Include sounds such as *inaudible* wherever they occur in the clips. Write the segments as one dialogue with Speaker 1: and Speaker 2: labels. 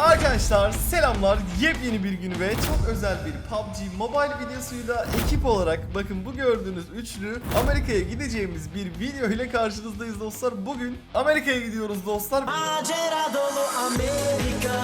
Speaker 1: Arkadaşlar selamlar. Yepyeni bir gün ve çok özel bir PUBG Mobile videosuyla ekip olarak bakın bu gördüğünüz üçlü Amerika'ya gideceğimiz bir video ile karşınızdayız dostlar. Bugün Amerika'ya gidiyoruz dostlar.
Speaker 2: Macera dolu Amerika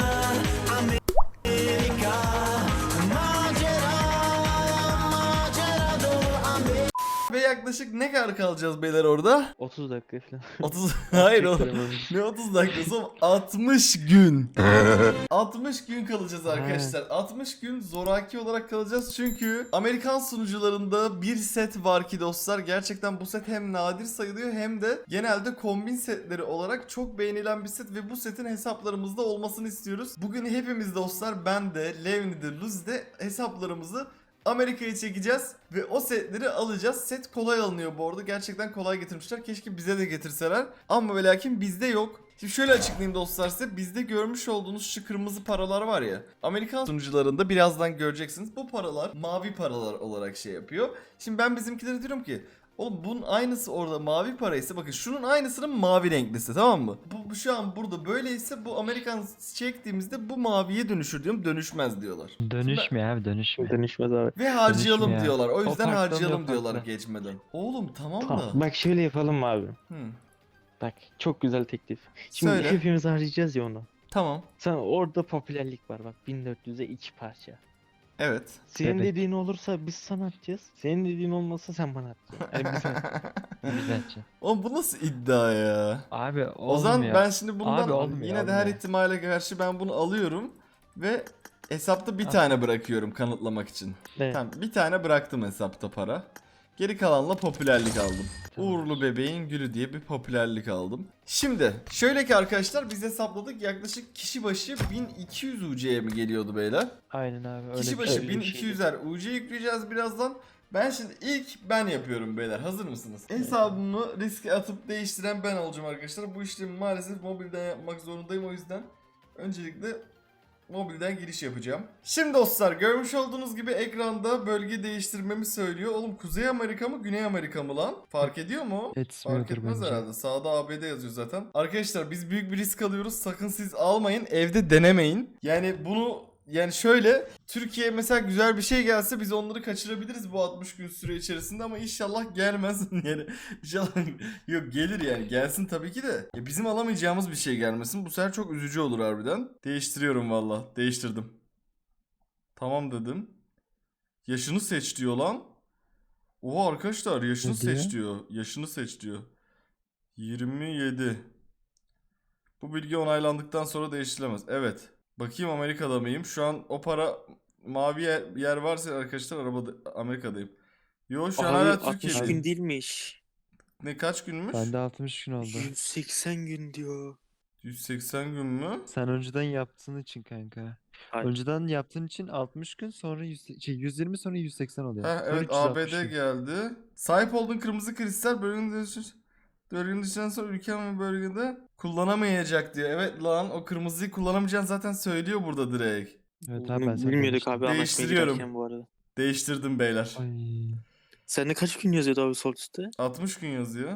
Speaker 1: Ve yaklaşık ne kadar kalacağız beyler orada?
Speaker 3: 30 dakika falan. *laughs*
Speaker 1: 30 Hayır oğlum. Ne 30 dakikası oğlum? 60 gün. *laughs* 60 gün kalacağız arkadaşlar. 60 gün zoraki olarak kalacağız çünkü Amerikan sunucularında bir set var ki dostlar gerçekten bu set hem nadir sayılıyor hem de genelde kombin setleri olarak çok beğenilen bir set ve bu setin hesaplarımızda olmasını istiyoruz. Bugün hepimiz dostlar ben de Levni de Luz de hesaplarımızı Amerika'ya çekeceğiz ve o setleri alacağız. Set kolay alınıyor bu arada. Gerçekten kolay getirmişler. Keşke bize de getirseler. Ama ve lakin bizde yok. Şimdi şöyle açıklayayım dostlar size. Bizde görmüş olduğunuz şu kırmızı paralar var ya. Amerikan sunucularında birazdan göreceksiniz. Bu paralar mavi paralar olarak şey yapıyor. Şimdi ben bizimkilere diyorum ki Oğlum bunun aynısı orada mavi paraysa bakın şunun aynısının mavi renklisi tamam mı? Bu, bu şu an burada böyleyse bu Amerikan çektiğimizde bu maviye dönüşür diyorum dönüşmez diyorlar.
Speaker 3: Dönüşme abi dönüşme.
Speaker 4: Dönüşmez abi.
Speaker 1: Ve harcayalım
Speaker 3: ya.
Speaker 1: diyorlar. O yüzden
Speaker 3: farklı
Speaker 1: harcayalım
Speaker 3: oluyor,
Speaker 1: diyorlar
Speaker 3: farklı.
Speaker 1: geçmeden. Oğlum tamam da.
Speaker 4: Tamam. Bak şöyle yapalım abi?
Speaker 1: Hı.
Speaker 4: Bak çok güzel teklif. Şimdi
Speaker 1: Söyle.
Speaker 4: hepimiz harcayacağız ya onu.
Speaker 1: Tamalik
Speaker 4: Sen orada popülerlik var bak 1400'e iki parça.
Speaker 1: Evet.
Speaker 4: Senin
Speaker 3: Evet.
Speaker 4: dediğin olursa biz sana atacağız. Senin dediğin olmazsa sen bana atacaksın. Yani biz
Speaker 3: Güzelce.
Speaker 1: Oğlum bu nasıl iddia ya?
Speaker 3: Abi
Speaker 1: O zaman
Speaker 3: olmuyor.
Speaker 1: ben şimdi bundan
Speaker 3: Abi olmuyor,
Speaker 1: yine de her ihtimale karşı ben bunu alıyorum ve hesapta bir
Speaker 3: Ah.
Speaker 1: tane bırakıyorum kanıtlamak için.
Speaker 4: Evet.
Speaker 1: Tamam bir tane bıraktım hesapta para. Geri kalanla popülerlik aldım. Uğurlu bebeğin gülü diye bir popülerlik aldım. Şimdi şöyle ki arkadaşlar biz hesapladık yaklaşık kişi başı 1200 UC'ye mi geliyordu beyler?
Speaker 3: Aynen abi öyle
Speaker 1: Kişi başı
Speaker 3: şey.
Speaker 4: öyle bir şey.
Speaker 1: 1200'er UC yükleyeceğiz birazdan. Ben şimdi ilk ben yapıyorum beyler. Hazır mısınız? Hesabımı riske atıp değiştiren ben olacağım arkadaşlar. Bu işlemi maalesef mobilden yapmak zorundayım o yüzden öncelikle mobilden giriş yapacağım. Şimdi dostlar görmüş olduğunuz gibi ekranda bölge değiştirmemi söylüyor. Oğlum Kuzey Amerika mı Güney Amerika mı lan? Fark ediyor mu? Fark
Speaker 3: Etmiyordur
Speaker 1: etmez
Speaker 3: bence.
Speaker 1: herhalde. Sağda ABD yazıyor zaten. Arkadaşlar biz büyük bir risk alıyoruz. Sakın siz almayın. Evde denemeyin. Yani bunu yani şöyle Türkiye mesela güzel bir şey gelse biz onları kaçırabiliriz bu 60 gün süre içerisinde ama inşallah gelmez. *laughs* Yani inşallah yok gelir yani gelsin tabii ki de. Ya bizim alamayacağımız bir şey gelmesin. Bu sefer çok üzücü olur harbiden. Değiştiriyorum valla değiştirdim. Tamam dedim. Yaşını seç diyor lan. Oha arkadaşlar yaşını
Speaker 3: Ne
Speaker 1: seç diyor? yaşını seç diyor. 27 bu bilgi onaylandıktan sonra değiştirilemez. Evet. Bakayım Amerika'da mıyım? Şu an o para mavi yer, yer varsa arkadaşlar arabada Amerika'dayım. Yo şu an
Speaker 4: Abi
Speaker 1: hala
Speaker 4: 60
Speaker 1: Türkiye'deyim.
Speaker 4: gün değilmiş.
Speaker 1: Ne kaç günmüş?
Speaker 3: Bende 60 gün oldu.
Speaker 4: 180 gün diyor.
Speaker 1: 180 gün mü?
Speaker 3: Sen önceden yaptığın için kanka.
Speaker 4: Hayır.
Speaker 3: Önceden yaptığın için 60 gün sonra 100, şey 120 sonra 180 oluyor.
Speaker 1: Ha
Speaker 3: Sonra
Speaker 1: evet
Speaker 3: 360
Speaker 1: ABD
Speaker 3: gün.
Speaker 1: geldi. Sahip olduğun kırmızı kristal dışı bölgenin dışından sonra ülkem ve bölgede kullanamayacak diyor. Evet lan o kırmızıyı kullanamayacağını zaten söylüyor burada direkt.
Speaker 3: Evet abi ben sana
Speaker 4: Bilmiyorduk abi anlaşmaya
Speaker 1: Değiştiriyorum.
Speaker 4: giderken bu arada.
Speaker 1: Değiştirdim beyler.
Speaker 3: Ay.
Speaker 4: Sende kaç gün yazıyordu abi sol üstte? *laughs*
Speaker 1: 60 gün yazıyor.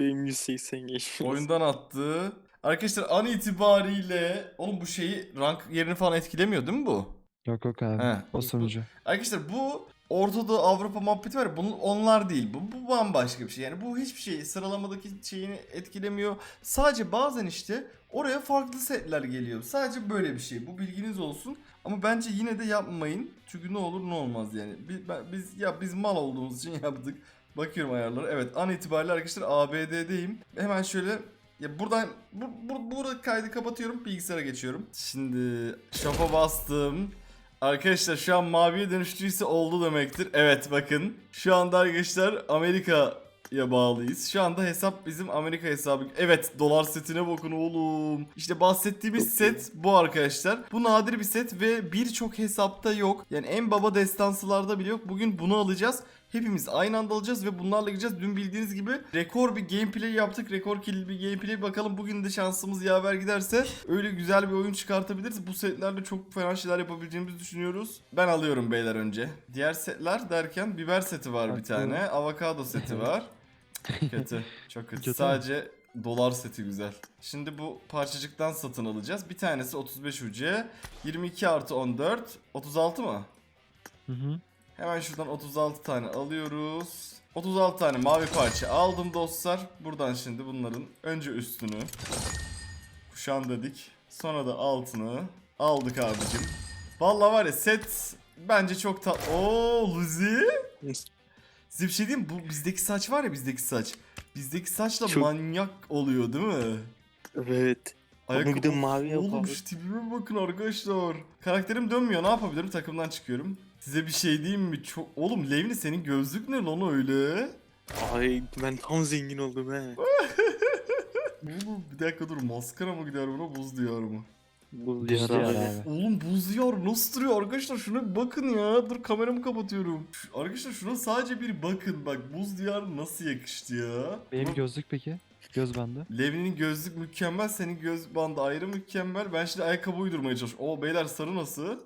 Speaker 4: Benim 180 geçmiş.
Speaker 1: Oyundan attı. Arkadaşlar an itibariyle oğlum bu şeyi rank yerini falan etkilemiyor değil mi bu?
Speaker 3: Yok yok abi.
Speaker 1: He.
Speaker 3: O sonucu.
Speaker 1: Arkadaşlar bu Orta Avrupa muhabbeti var ya bunun onlar değil. Bu, bu bambaşka bir şey. Yani bu hiçbir şey sıralamadaki şeyini etkilemiyor. Sadece bazen işte oraya farklı setler geliyor. Sadece böyle bir şey. Bu bilginiz olsun. Ama bence yine de yapmayın. Çünkü ne olur ne olmaz yani. Biz, ben- biz ya biz mal olduğumuz için *laughs* yaptık. Bakıyorum ayarlara. Evet an itibariyle arkadaşlar ABD'deyim. Hemen şöyle ya buradan bu, bu, burada kaydı kapatıyorum bilgisayara geçiyorum. Şimdi şopa bastım. Arkadaşlar şu an maviye dönüştüyse oldu demektir. Evet bakın. Şu anda arkadaşlar Amerika'ya bağlıyız. Şu anda hesap bizim Amerika hesabı. Evet dolar setine bakın oğlum. İşte bahsettiğimiz set bu arkadaşlar. Bu nadir bir set ve birçok hesapta yok. Yani en baba destansılarda bile yok. Bugün bunu alacağız. Hepimiz aynı anda alacağız ve bunlarla gideceğiz. Dün bildiğiniz gibi rekor bir gameplay yaptık. Rekor kill bir gameplay. Bakalım bugün de şansımız yaver giderse öyle güzel bir oyun çıkartabiliriz. Bu setlerle çok fena şeyler yapabileceğimizi düşünüyoruz. Ben alıyorum beyler önce. Diğer setler derken biber seti var bir tane. Avokado seti var. *laughs* Kötü. Çok kötü.
Speaker 3: Kötü?
Speaker 1: Sadece dolar seti güzel. Şimdi bu parçacıktan satın alacağız. Bir tanesi 35 UC. 22 artı 14. 36 mı?
Speaker 3: Hı hı.
Speaker 1: Hemen şuradan 36 tane alıyoruz. 36 tane mavi parça aldım dostlar. Buradan şimdi bunların önce üstünü kuşan dedik. Sonra da altını aldık abicim. Vallahi var ya set bence çok tat... Oo Luzi. Size bir şey diyeyim? Bu bizdeki saç var ya bizdeki saç. Bizdeki saçla
Speaker 5: Çok-
Speaker 1: manyak oluyor değil mi?
Speaker 5: Evet. Onu bir de mavi yap
Speaker 1: Oğlum şu tipime bakın arkadaşlar. Karakterim dönmüyor ne yapabilirim? Takımdan çıkıyorum. Size bir şey diyeyim mi? Çok... Oğlum Levni senin gözlük ne lan öyle?
Speaker 5: Ay ben tam zengin oldum he. *laughs*
Speaker 1: Bir dakika dur maskara mı gider buna buz diyar mı?
Speaker 5: Bu
Speaker 3: Buz
Speaker 5: diyar abi.
Speaker 1: Oğlum buz diyar nasıl duruyor arkadaşlar şuna bir bakın ya. Dur kameramı kapatıyorum. Şu- arkadaşlar şuna sadece bir bakın bak buz diyar nasıl yakıştı ya.
Speaker 3: Benim
Speaker 1: Ama
Speaker 3: gözlük peki? Göz bandı.
Speaker 1: Levni'nin gözlük mükemmel senin göz bandı ayrı mükemmel. Ben şimdi ayakkabı uydurmaya çalışıyorum. Oo beyler sarı nasıl?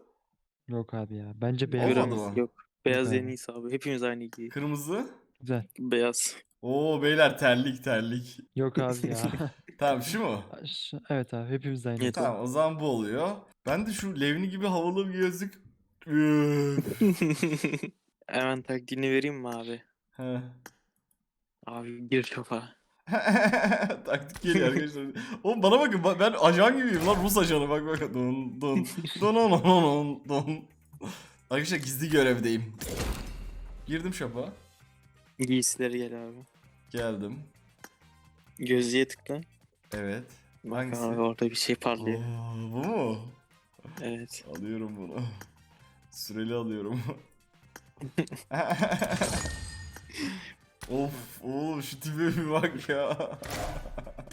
Speaker 3: Yok abi ya. Bence beyaz
Speaker 1: Olmadı mı?
Speaker 5: Yok. Beyaz en iyisi abi. Hepimiz aynı giyiyor.
Speaker 1: Kırmızı?
Speaker 3: Güzel.
Speaker 5: Beyaz.
Speaker 1: Oo beyler terlik terlik.
Speaker 3: Yok abi ya. *laughs*
Speaker 1: Tamam şu mu?
Speaker 3: Evet abi hepimiz aynı.
Speaker 5: Evet.
Speaker 1: Tamam o zaman bu oluyor. Ben de şu Levni gibi havalı bir gözlük... Üf. *laughs*
Speaker 5: Hemen taktiğini vereyim mi abi?
Speaker 1: Heh.
Speaker 5: Abi gir şofa. *laughs*
Speaker 1: Taktik geliyor arkadaşlar. Oğlum bana bakın bak- ben ajan gibiyim lan Rus ajanı bak bak. Don don don don don don don. Arkadaşlar gizli görevdeyim. Girdim şapa.
Speaker 5: Giysileri gel abi.
Speaker 1: Geldim.
Speaker 5: Gözlüğe tıkla.
Speaker 1: Evet.
Speaker 5: Bak
Speaker 1: Hangisi?
Speaker 5: abi orada bir şey
Speaker 1: Oo,
Speaker 5: parlıyor.
Speaker 1: bu mu?
Speaker 5: Evet.
Speaker 1: Alıyorum bunu. Süreli alıyorum. *laughs* of oğlum şu tipe bir bak ya.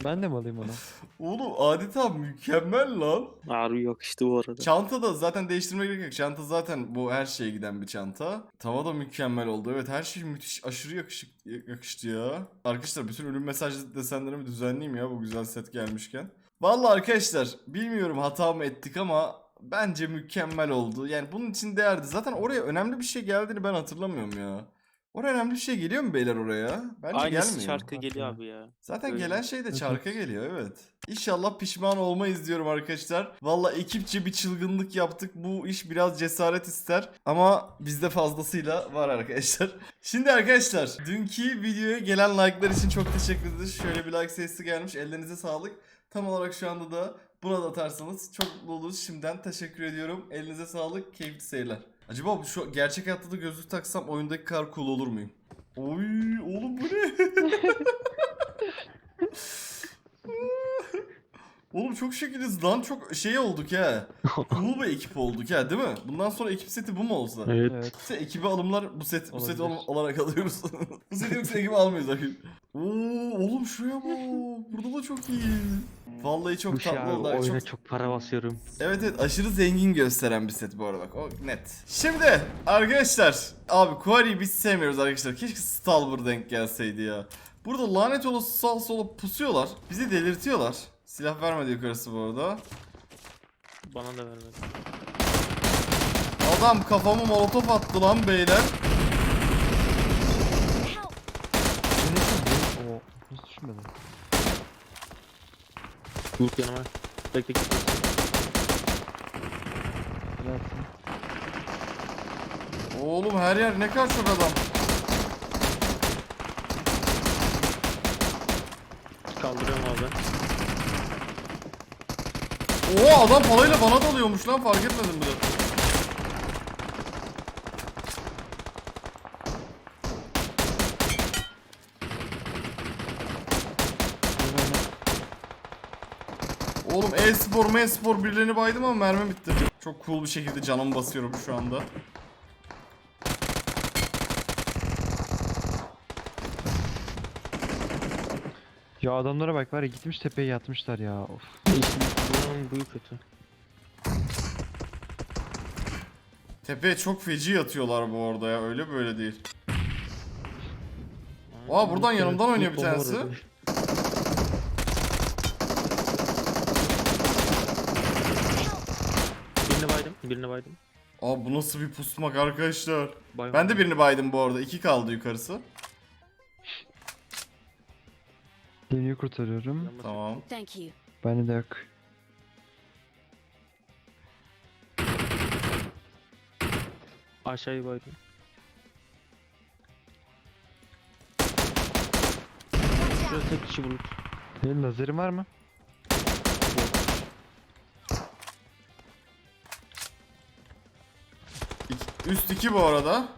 Speaker 3: Ben de mi alayım onu?
Speaker 1: Oğlum adeta mükemmel lan.
Speaker 5: Harbi yakıştı bu arada.
Speaker 1: Çanta da zaten değiştirmeye gerek yok. Çanta zaten bu her şeye giden bir çanta. Tava da mükemmel oldu. Evet her şey müthiş aşırı yakışık, yakıştı ya. Arkadaşlar bütün ölüm mesaj desenlerimi düzenleyeyim ya bu güzel set gelmişken. Vallahi arkadaşlar bilmiyorum hata mı ettik ama bence mükemmel oldu. Yani bunun için değerdi. Zaten oraya önemli bir şey geldiğini ben hatırlamıyorum ya. Oraya önemli bir şey geliyor mu beyler oraya? Bence
Speaker 5: Aynısı
Speaker 1: gelmiyor.
Speaker 5: şarkı geliyor abi ya.
Speaker 1: Zaten
Speaker 5: Öyle.
Speaker 1: gelen şey de çarka geliyor evet. İnşallah pişman olmayız diyorum arkadaşlar. Valla ekipçe bir çılgınlık yaptık. Bu iş biraz cesaret ister. Ama bizde fazlasıyla var arkadaşlar. *laughs* Şimdi arkadaşlar dünkü videoya gelen like'lar için çok teşekkür ederiz. Şöyle bir like sayısı gelmiş. Ellerinize sağlık. Tam olarak şu anda da buna da atarsanız çok mutlu oluruz. Şimdiden teşekkür ediyorum. Elinize sağlık. Keyifli seyirler. Acaba şu gerçek hayatta da gözlük taksam oyundaki kadar cool olur muyum? Oy oğlum bu ne? *laughs* Oğlum çok şekiliz lan çok şey olduk ya. Cool bir ekip olduk ya değil mi? Bundan sonra ekip seti bu mu olsa?
Speaker 4: Evet.
Speaker 3: Evet.
Speaker 1: İşte ekibe alımlar bu set bu seti al- alarak alıyoruz. *laughs* bu seti yoksa ekibe almıyoruz arkadaşlar. Oo oğlum şuraya bak. Burada da çok iyi. Vallahi çok
Speaker 4: Bu şey
Speaker 1: tatlı
Speaker 4: abi
Speaker 1: oldu.
Speaker 4: oyuna
Speaker 1: Çok...
Speaker 4: çok para basıyorum.
Speaker 1: Evet evet aşırı zengin gösteren bir set bu arada bak o net. Şimdi arkadaşlar abi Quarry'i biz sevmiyoruz arkadaşlar. Keşke Stalber denk gelseydi ya. Burada lanet olası sağ sola pusuyorlar. Bizi delirtiyorlar. Silah vermedi yukarısı bu arada.
Speaker 5: Bana da vermedi.
Speaker 1: Adam kafamı molotof attı lan beyler.
Speaker 3: Ne şimdi?
Speaker 5: Bulut yanıma. Bekle.
Speaker 3: Güzelsin.
Speaker 1: Oğlum her yer ne kadar çok adam.
Speaker 5: Kaldırıyorum abi.
Speaker 1: Oo adam palayla bana dalıyormuş lan fark etmedim bile. Oğlum e-spor m-spor birilerini baydım ama mermi bitti. Çok cool bir şekilde canımı basıyorum şu anda.
Speaker 3: Ya adamlara bak var ya gitmiş tepeye yatmışlar ya. Of.
Speaker 5: Buyu kötü.
Speaker 1: Tepeye çok feci yatıyorlar bu arada ya öyle böyle değil. Aa buradan yanımdan oynuyor bir tanesi.
Speaker 5: orada. Birini baydım.
Speaker 1: Aa bu nasıl bir pusmak arkadaşlar.
Speaker 5: Bay
Speaker 1: Ben de birini baydım bu arada. İki kaldı yukarısı.
Speaker 3: Deniyi kurtarıyorum.
Speaker 1: Tamam.
Speaker 6: Thank you.
Speaker 3: Bende de yok.
Speaker 5: Aşağıya baydım. Şurada tek kişi bulut.
Speaker 3: Senin lazerin var mı?
Speaker 1: Üst 2 bu arada.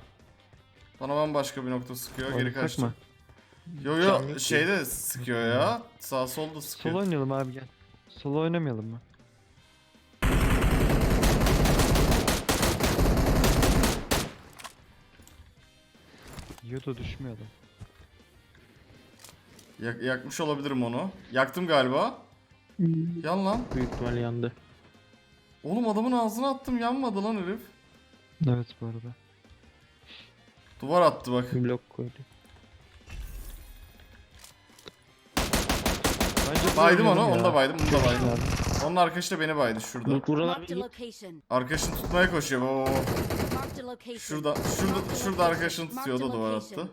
Speaker 1: Bana bambaşka bir nokta sıkıyor. Geri kaçtım. Yo yo şeyde sıkıyor ya. Sağ solda sıkıyor.
Speaker 3: Solo oynayalım abi gel. Solo oynamayalım mı? Yoda düşmüyor adam.
Speaker 1: Yak- yakmış olabilirim onu. Yaktım galiba. Yan lan.
Speaker 5: Büyük ihtimalle yandı.
Speaker 1: Oğlum adamın ağzına attım yanmadı lan herif.
Speaker 3: Evet bu arada.
Speaker 1: Duvar attı bak.
Speaker 5: Blok koydu.
Speaker 3: Bence
Speaker 1: Baydım onu, onu da baydım, bunu da baydım. Onun arkadaşı da beni baydı şurada.
Speaker 6: Marked a
Speaker 5: bir
Speaker 6: location.
Speaker 1: Arkadaşını tutmaya koşuyor. Oo.
Speaker 6: Marked a location.
Speaker 1: Şurada, şurada, şurada arkadaşını tutuyor o da duvar attı.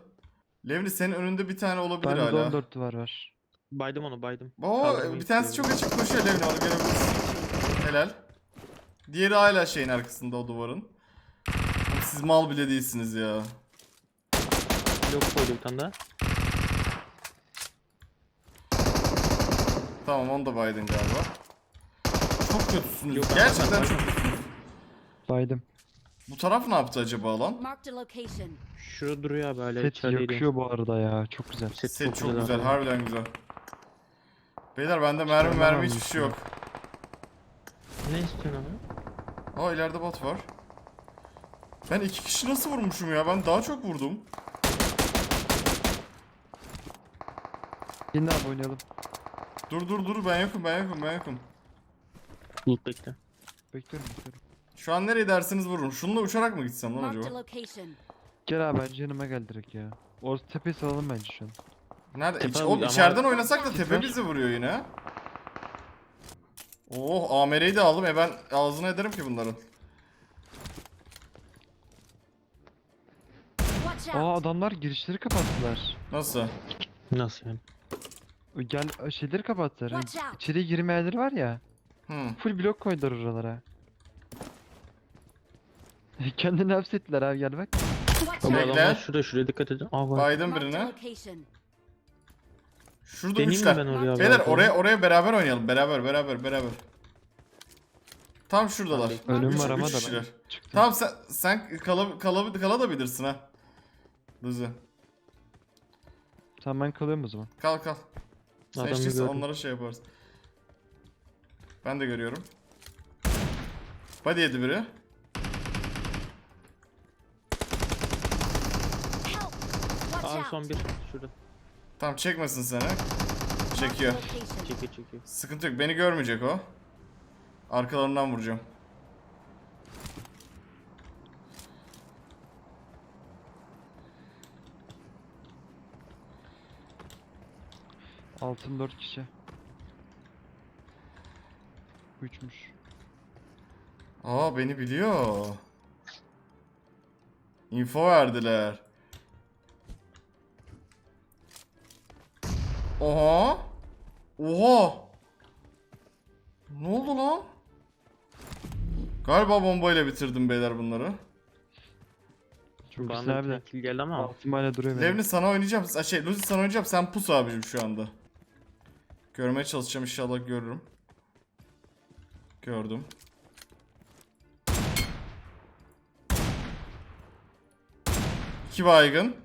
Speaker 1: Levni senin önünde bir tane olabilir
Speaker 3: Bende de
Speaker 1: hala.
Speaker 3: 14 duvar var.
Speaker 5: Baydım onu baydım.
Speaker 1: Oo,
Speaker 5: Kaldırmayı
Speaker 1: bir tanesi çok
Speaker 5: istiyorum.
Speaker 1: açık koşuyor Levni onu görebilirsin. Helal. Diğeri hala şeyin arkasında o duvarın. Siz mal bile değilsiniz ya.
Speaker 5: Blok koydu bir tane daha.
Speaker 1: Tamam onu da baydın galiba. Çok kötüsünüz.
Speaker 5: Yok,
Speaker 1: Gerçekten
Speaker 5: baydım.
Speaker 1: çok kötüsünüz.
Speaker 3: Baydım.
Speaker 1: Bu taraf ne yaptı acaba lan?
Speaker 6: Marked a location.
Speaker 5: Şurada duruyor abi hala
Speaker 3: Set yakıyor bu arada ya. Çok güzel.
Speaker 5: Set,
Speaker 1: Set çok
Speaker 5: abi.
Speaker 1: güzel, harbiden güzel. Beyler bende mermi mermi hiçbir şey yok.
Speaker 5: Ne istiyorsun abi?
Speaker 1: Aa ileride bot var. Ben iki kişi nasıl vurmuşum ya? Ben daha çok vurdum.
Speaker 3: Yine abi oynayalım.
Speaker 1: Dur dur dur ben yokum ben yokum ben yokum.
Speaker 5: Bulut bekle.
Speaker 3: Bekliyorum bekliyorum.
Speaker 1: Şu an nereye derseniz vururum. Şununla uçarak mı gitsem lan
Speaker 6: Marked a
Speaker 1: acaba?
Speaker 6: location.
Speaker 3: Gel abi bence yanıma gel direkt ya. Orta tepeyi salalım bence şu an.
Speaker 1: Nerede?
Speaker 5: Tepe
Speaker 1: İç,
Speaker 5: ama-
Speaker 1: oğlum içeriden
Speaker 6: ama-
Speaker 1: oynasak da tepe bizi vuruyor yine. Oh AMR'yi de aldım. E ben ağzına ederim ki bunların.
Speaker 3: Aa adamlar girişleri kapattılar.
Speaker 1: Nasıl?
Speaker 5: Nasıl yani?
Speaker 3: Gel şeyleri kapattılar. Hani
Speaker 6: Watch out.
Speaker 3: içeriye girme yerleri var ya.
Speaker 1: Hmm.
Speaker 3: Full blok koydular oralara. *laughs* Kendini hapsettiler abi gel bak.
Speaker 5: Ama adamlar şurada şuraya dikkat edin. Aa var.
Speaker 1: Baydım birine. Şurada
Speaker 5: Deneyeyim mi
Speaker 1: üçler.
Speaker 5: ben oraya?
Speaker 1: Beyler oraya oraya beraber oynayalım. Beraber beraber beraber. Tam şuradalar.
Speaker 3: Ölüm
Speaker 1: Üç-
Speaker 3: var ama da
Speaker 1: kişiler.
Speaker 3: ben çıktım.
Speaker 1: Tamam sen sen kala, kala, kalabilirsin ha. Luzi.
Speaker 3: Tamam ben kalıyorum o zaman.
Speaker 1: Kal kal. Sen
Speaker 5: Adamı gördüm.
Speaker 1: onlara şey yaparız. Ben de görüyorum. Body yedi biri.
Speaker 6: Help. Watch
Speaker 5: Abi
Speaker 6: out.
Speaker 5: son bir. Şurada.
Speaker 1: Tamam çekmesin seni.
Speaker 6: Marked a
Speaker 1: Çekiyor.
Speaker 6: location.
Speaker 5: Çekiyor çekiyor.
Speaker 1: Sıkıntı yok. Beni görmeyecek o. Arkalarından vuracağım.
Speaker 3: Altın 4 kişi. Üçmüş.
Speaker 1: Aa beni biliyor. Info verdiler. Oha. Oha. Ne oldu lan? Galiba bombayla bitirdim beyler bunları.
Speaker 3: Çok güzel abi
Speaker 5: bir
Speaker 3: de.
Speaker 5: kill geldi ama.
Speaker 3: Altın hala duruyor.
Speaker 1: Levni sana oynayacağım. Şey Luzi sana oynayacağım. Sen pus abicim şu anda. Görmeye çalışacağım inşallah görürüm. Gördüm. İki baygın.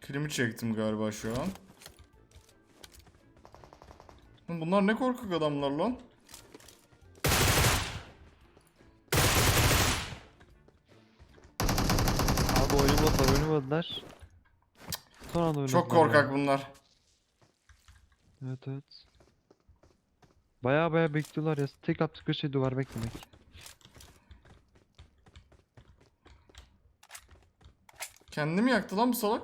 Speaker 1: Klimi çektim galiba şu an. Bunlar ne korkak adamlar lan.
Speaker 3: Oynamadılar. Son anda oynadılar
Speaker 1: Çok korkak bunlar.
Speaker 3: Evet evet. Baya baya bekliyorlar ya. Tek yaptıkları şey duvar beklemek.
Speaker 1: Kendini mi yaktı lan bu salak?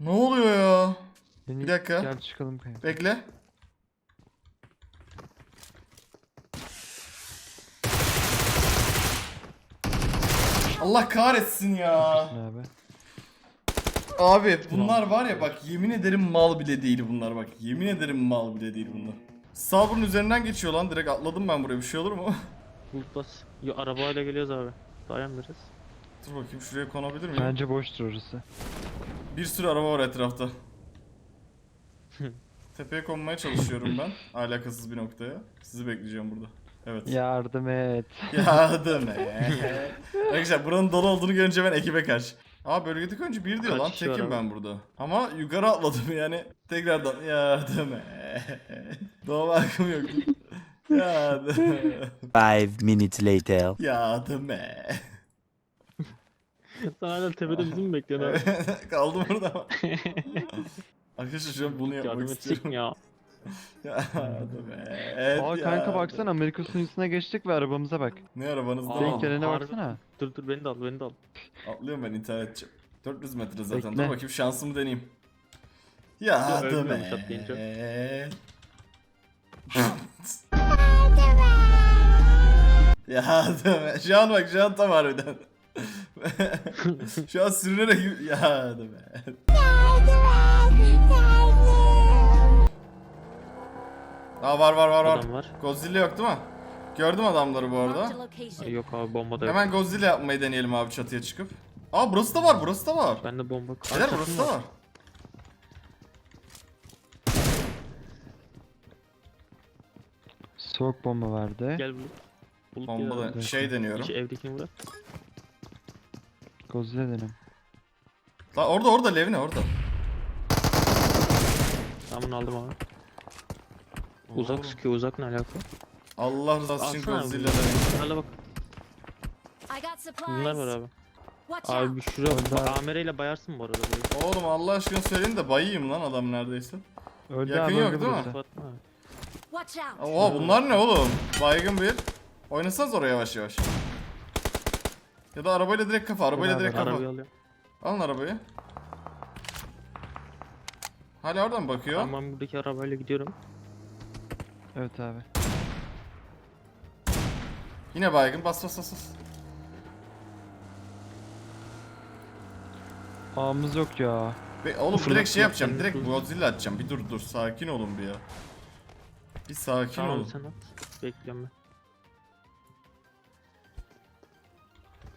Speaker 1: Ne oluyor ya? Bir dakika.
Speaker 3: Gel çıkalım kanka.
Speaker 1: Bekle. Allah kahretsin ya.
Speaker 3: Abi?
Speaker 1: Abi bunlar var ya bak yemin ederim mal bile değil bunlar bak. Yemin ederim mal bile değil bunlar. Sabrın üzerinden geçiyor lan direkt atladım ben buraya bir şey olur mu? *laughs*
Speaker 5: Bulut bas. Yo, arabayla geliyoruz abi. Dayan biraz.
Speaker 1: Dur bakayım şuraya konabilir miyim?
Speaker 3: Bence boştur orası.
Speaker 1: Bir sürü araba var etrafta. *laughs* Tepeye konmaya çalışıyorum ben. Alakasız bir noktaya. Sizi bekleyeceğim burada. Evet.
Speaker 3: Yardım et. *laughs*
Speaker 1: Yardım et. Arkadaşlar buranın dolu olduğunu görünce ben ekibe kaç. Aa bölgedeki önce bir diyor lan
Speaker 5: var
Speaker 1: tekim ben burada. Ama yukarı atladım yani. Tekrardan *laughs* yardım et. Doğma hakkım yok. Yardım et.
Speaker 2: Five minutes later.
Speaker 1: Yardım et.
Speaker 5: Sen hala tepede bizi mi bekliyorsun abi? *laughs*
Speaker 1: Kaldım burada ama. Arkadaşlar şu an bunu
Speaker 5: Yardım
Speaker 1: yapmak istiyorum.
Speaker 5: mi ya? *laughs*
Speaker 1: Yardım et.
Speaker 3: Aa kanka
Speaker 1: yardım.
Speaker 3: baksana Amerika sunucusuna geçtik ve arabamıza bak.
Speaker 1: Ne arabanızda?
Speaker 5: Aa.
Speaker 3: Denk gelene
Speaker 5: harbi.
Speaker 3: baksana.
Speaker 5: Dur dur beni de al beni de al.
Speaker 1: Atlıyorum ben internetçi. 400 metre zaten.
Speaker 3: Bekle.
Speaker 1: Dur bakayım şansımı deneyeyim. Yardım
Speaker 5: ölmüyormuş atlayınca.
Speaker 1: et. Yardım et. Şu an bak şu an tam harbiden. *laughs* şu an sürünerek yardım et. Aa var var var var.
Speaker 5: Adam var.
Speaker 1: Godzilla yok değil mi? Gördüm adamları bu arada.
Speaker 5: Ay, Yok abi bomba da yok.
Speaker 1: Hemen Godzilla yapmayı deneyelim abi çatıya çıkıp. Aa burası da var burası da var.
Speaker 5: Ben de bomba...
Speaker 1: Beyler
Speaker 5: Aa,
Speaker 1: burası da var.
Speaker 3: Soğuk bomba vardı.
Speaker 5: Gel. Bulut
Speaker 1: Bomba da şey deniyorum.
Speaker 5: İçi evdekini bırak.
Speaker 3: Godzilla dedim.
Speaker 1: La orada orada Levne orada.
Speaker 5: Bunu aldım abi. Uzak sıkıyor uzak ne alaka?
Speaker 1: Allah rızası için
Speaker 5: Alsana
Speaker 1: Godzilla
Speaker 5: bunu.
Speaker 1: deneyin.
Speaker 5: Hala bak
Speaker 6: I got supplies.
Speaker 5: bunlar var abi.
Speaker 6: Watch
Speaker 5: Abi
Speaker 6: out.
Speaker 5: şuraya bak. AMR ile bayarsın bu arada burayı.
Speaker 1: Oğlum Allah aşkına söyleyin de bayayım lan adam neredeyse.
Speaker 3: Öldü
Speaker 1: Yakın
Speaker 3: abi
Speaker 1: yok
Speaker 3: öldü
Speaker 1: değil mi?
Speaker 5: abi.
Speaker 6: Watch out.
Speaker 1: Oha bunlar ne oğlum? Baygın bir. Oynasanız oraya yavaş yavaş. Ya da arabayla direkt kafa, arabayla
Speaker 3: Beraber,
Speaker 1: direkt kafa.
Speaker 5: Arabayı.
Speaker 1: Alın arabayı. Hala oradan bakıyor.
Speaker 5: Tamam buradaki arabayla gidiyorum.
Speaker 3: Evet abi.
Speaker 1: Yine baygın bas bas bas bas.
Speaker 3: Ağımız yok ya.
Speaker 1: Be oğlum
Speaker 5: Fırlat,
Speaker 1: direkt şey
Speaker 5: fırlat,
Speaker 1: yapacağım.
Speaker 5: fırlat,
Speaker 1: Direkt. Godzilla atacağım. Bir dur dur. Sakin olun bir ya. Bir sakin
Speaker 5: Tamam
Speaker 1: olun.
Speaker 5: sen at. Bekliyorum ben.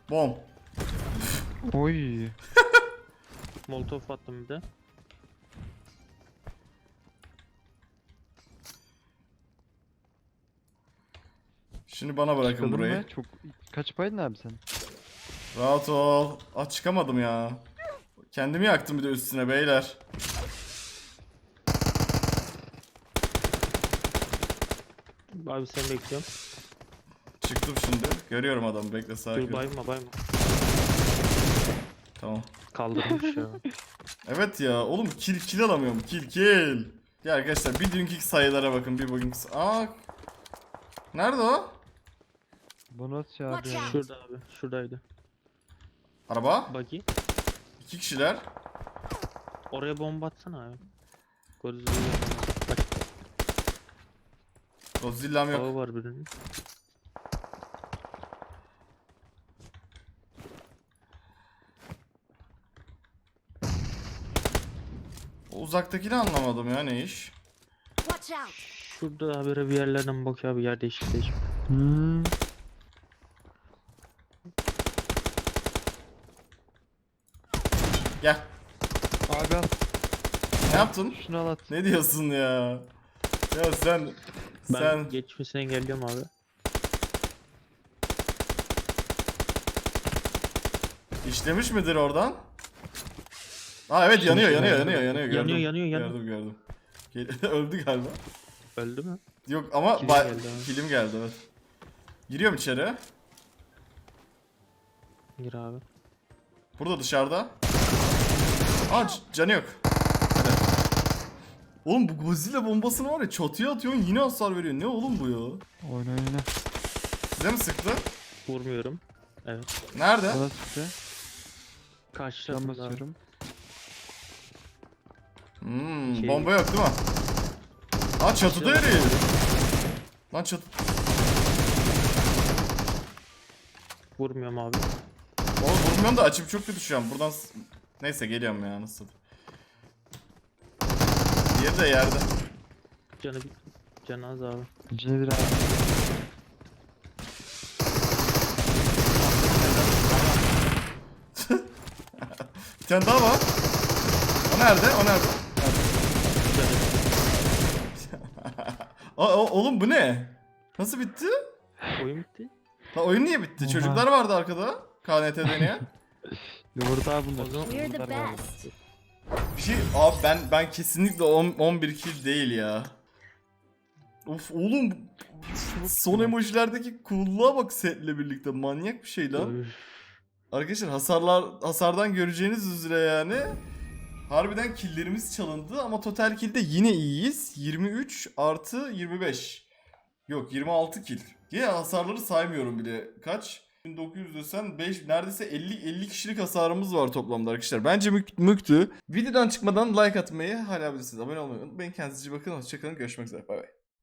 Speaker 1: Bom.
Speaker 3: Oy.
Speaker 5: Molotov attım bir de.
Speaker 1: Şimdi bana bırakın
Speaker 3: Çıkalım
Speaker 1: burayı.
Speaker 3: mı? Çok... Kaç paydın abi sen?
Speaker 1: Rahat ol. Aa çıkamadım ya. Kendimi yaktım bir de üstüne beyler.
Speaker 5: Abi seni bekliyorum.
Speaker 1: Çıktım şimdi. Görüyorum adamı bekle sakin.
Speaker 5: Dur bayma bayma.
Speaker 1: Tamam.
Speaker 5: Kaldırmış ya. *laughs*
Speaker 1: Evet ya oğlum kill kill alamıyorum. Kill kill. Ya arkadaşlar bir dünkü sayılara bakın bir bugünkü say- Aa. Nerede o?
Speaker 3: Bu nasıl?
Speaker 6: Watch
Speaker 3: ya?
Speaker 5: Şurada abi. Şuradaydı.
Speaker 1: Araba.
Speaker 5: Buggy.
Speaker 1: İki kişiler.
Speaker 5: Oraya bomba atsana abi. Godzilla. Bak
Speaker 1: Godzilla'm yok.
Speaker 5: hava var birinin.
Speaker 1: O uzaktakini anlamadım ya ne iş.
Speaker 6: Watch out.
Speaker 5: Şurada abi bir yerlerden bakıyor abi yer değişik değişik.
Speaker 3: Hmm.
Speaker 1: Gel.
Speaker 3: Abi al.
Speaker 1: Ne yaptın?
Speaker 3: Şunu al at.
Speaker 1: Ne diyorsun ya? Ya sen
Speaker 5: Ben
Speaker 1: sen
Speaker 5: geçmesini engelliyorum abi.
Speaker 1: işlemiş midir oradan? Aa evet yanıyor yanıyor yanıyor yanıyor gördüm.
Speaker 5: Yanıyor, yanıyor, yanıyor.
Speaker 1: Gördüm gördüm. Gel- *laughs* Öldü galiba.
Speaker 5: Öldü mü?
Speaker 1: Yok ama
Speaker 5: Kilim
Speaker 1: ba-
Speaker 5: geldi abi.
Speaker 1: kilim geldi evet. Giriyorum içeri.
Speaker 5: Gir abi.
Speaker 1: Burada dışarıda. Aa canı yok. Evet. Oğlum bu Godzilla bombasını var ya çatıya atıyorsun yine hasar veriyor. Ne oğlum bu ya?
Speaker 3: Oyna oyna.
Speaker 1: Size mi sıktı?
Speaker 5: Vurmuyorum. Evet.
Speaker 1: Nerede?
Speaker 3: Bana sıktı.
Speaker 5: Tarafında abi.
Speaker 3: basıyorum.
Speaker 1: Hmm,
Speaker 5: Şey-
Speaker 1: bomba yok değil mi? Aa çatıda herif. Lan çatı...
Speaker 5: Vurmuyorum abi.
Speaker 1: Oğlum vurmuyorum da açım çok kötü şu an. Buradan... s- Neyse geliyorum ya nasıl. Diğeri de yerde.
Speaker 5: Canı bir canı az abi.
Speaker 3: Cine bir abi.
Speaker 1: Bir tane daha var. O nerede? O nerede? O- oğlum bu ne? Nasıl bitti?
Speaker 5: Oyun bitti.
Speaker 1: La oyun niye bitti? Çocuklar vardı arkada. KNT'de niye?
Speaker 3: Yumurta abi bunlar.
Speaker 5: O zaman-
Speaker 6: We're the best.
Speaker 1: Bir şey abi ben ben kesinlikle 10 11 kill değil ya. Of oğlum son emojilerdeki cool'luğa bak setle birlikte manyak bir şey lan. Arkadaşlar hasarlar hasardan göreceğiniz üzere yani harbiden killlerimiz çalındı ama total kill'de yine iyiyiz. 23 artı 25. Yok 26 kill. Yine hasarları saymıyorum bile. Kaç? 1900 desen 5 neredeyse 50 50 kişilik hasarımız var toplamda arkadaşlar. Bence mük, müktü. Videodan çıkmadan like atmayı hala bilirsiniz. Abone olmayı unutmayın. Kendinize iyi bakın. Hoşçakalın. Görüşmek üzere. Bay bay.